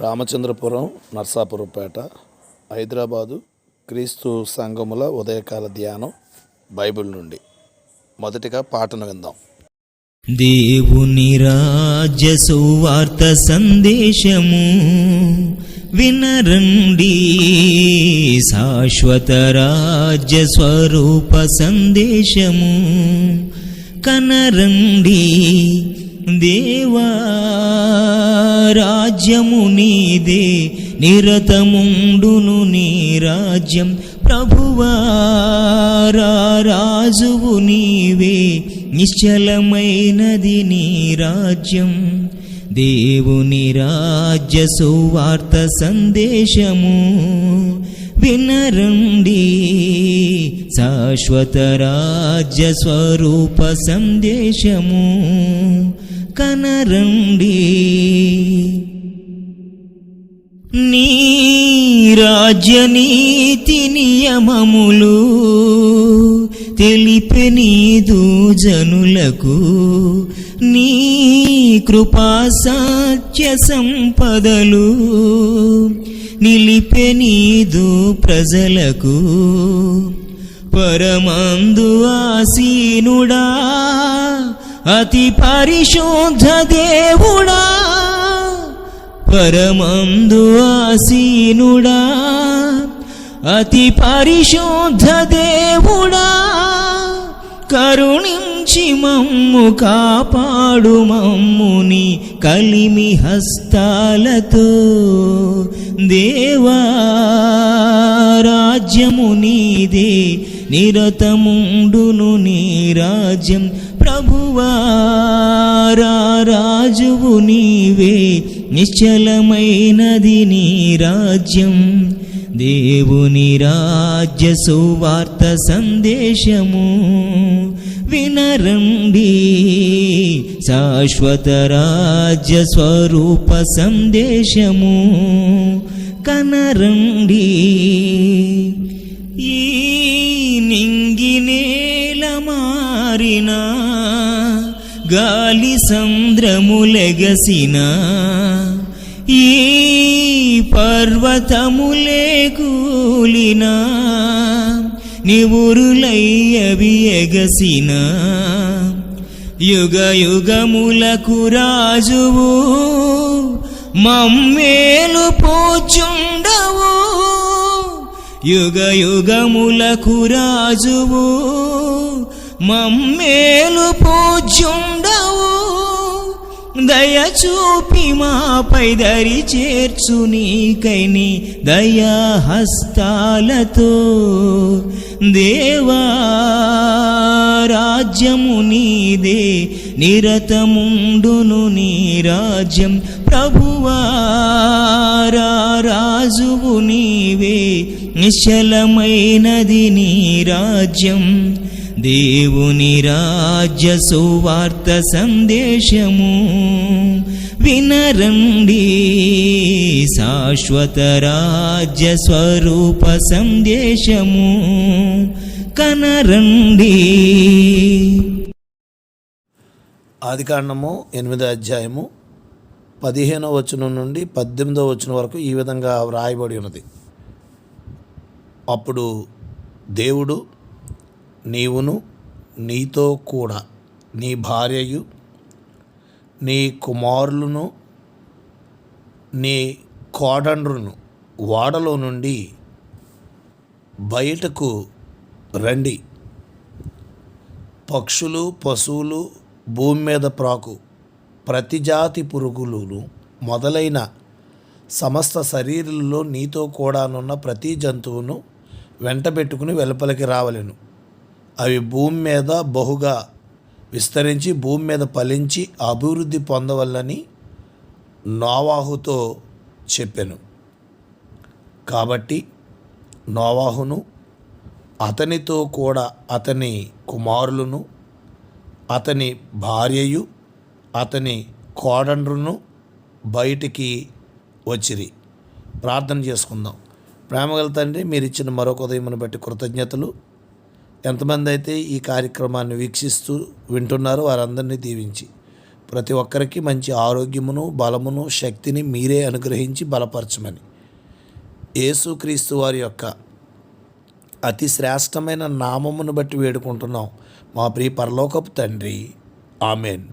రామచంద్రపురం నర్సాపురంపేట హైదరాబాదు క్రీస్తు సంఘముల ఉదయకాల ధ్యానం బైబిల్ నుండి. మొదటిగా పాటను విందాం. దేవుని రాజ్య సువార్త సందేశము వినరండి. శాశ్వత రాజ్య స్వరూప సందేశము కనరండి. దేవా రాజ్యము నీదే నిరతముండును నీ రాజ్యం. ప్రభువారా రాజువు నీవే నిశ్చలమైనది నీ రాజ్యం. దేవుని రాజ్య సువార్త సందేశము. వినరండి శాశ్వత రాజ్య స్వరూప సందేశము. కనరండి నీ రాజ్య నియమములు తెలిపి నీదు జనులకు. నీ కృపా సత్య సంపదలు నిలిపే నీదు ప్రజలకు. పరమందు ఆసీనుడా అతి పరిశుద్ధ దేవుడు. పరమందు ఆసీనుడా అతి పరిశుద్ధ దేవుడా కరుణించి మమ్ము కాపాడు మమ్ముని కలిమి హస్తాలతో. దేవా రాజ్యము నీదే నిరతముండును నీ రాజ్యం ప్రభువారా రాజువు నీవే నిశ్చలమైనది నీ రాజ్యం. దేవుని రాజ్య సువార్త సందేశము వినరండి. శాశ్వత రాజ్య స్వరూప సందేశము కనరండి. గాలి సంద్రములెగసిన ఈ పర్వతములే కూలినా నివురులయ్యవి ఎగసిన. యుగ యుగములకు రాజువు మమ్మేలు పోచుండవు. యుగ యుగములకు రాజువు మమ్మేలు పూజ్యుండవు దయ చూపి మాపై దరి చేర్చు నీకైని దయా హస్తాలతో దేవా రాజ్యము నీదే నిరతముండును నీ రాజ్యం. ప్రభువారా రాజువు నీవే నిశ్చలమైనది నీ రాజ్యం. దేవుని రాజ్య సువార్త సందేశము వినరండి. శాశ్వత రాజ్య స్వరూప సందేశము కనరండి. ఆదికాండము ఎనిమిదో అధ్యాయము పదిహేనో వచనం నుండి పద్దెనిమిదో వచనం వరకు ఈ విధంగా వ్రాయబడి ఉన్నది. అప్పుడు దేవుడు నీవును నీతో కూడా నీ భార్యయు నీ కుమారులను నీ కోడండ్రును వాడలో నుండి బయటకు రండి. పక్షులు పశువులు భూమి మీద ప్రాకు. ప్రతి జాతి మొదలైన సమస్త శరీరంలో నీతో కూడానున్న ప్రతి జంతువును వెంటబెట్టుకుని వెలుపలికి రావలెను. అవి భూమి మీద బహుగా విస్తరించి భూమి మీద ఫలించి అభివృద్ధి పొందవల్లని నోవాహుతో చెప్పాను. కాబట్టి నోవాహును అతనితో కూడా అతని కుమారులను అతని భార్యయు అతని కోడండ్రును బయటికి వచ్చిరి. ప్రార్థన చేసుకుందాం. ప్రేమగల తండ్రి మీరు ఇచ్చిన మరొక ఉదయమును బట్టి కృతజ్ఞతలు. ఎంతమంది అయితే ఈ కార్యక్రమాన్ని వీక్షిస్తూ వింటున్నారో వారందరినీ దీవించి ప్రతి ఒక్కరికి మంచి ఆరోగ్యమును బలమును శక్తిని మీరే అనుగ్రహించి బలపరచమని. యేసుక్రీస్తు వారి యొక్క అతి శ్రేష్టమైన నామమును బట్టి వేడుకుంటున్నాం. మా ప్రియ పరలోకపు తండ్రి. ఆమెన్.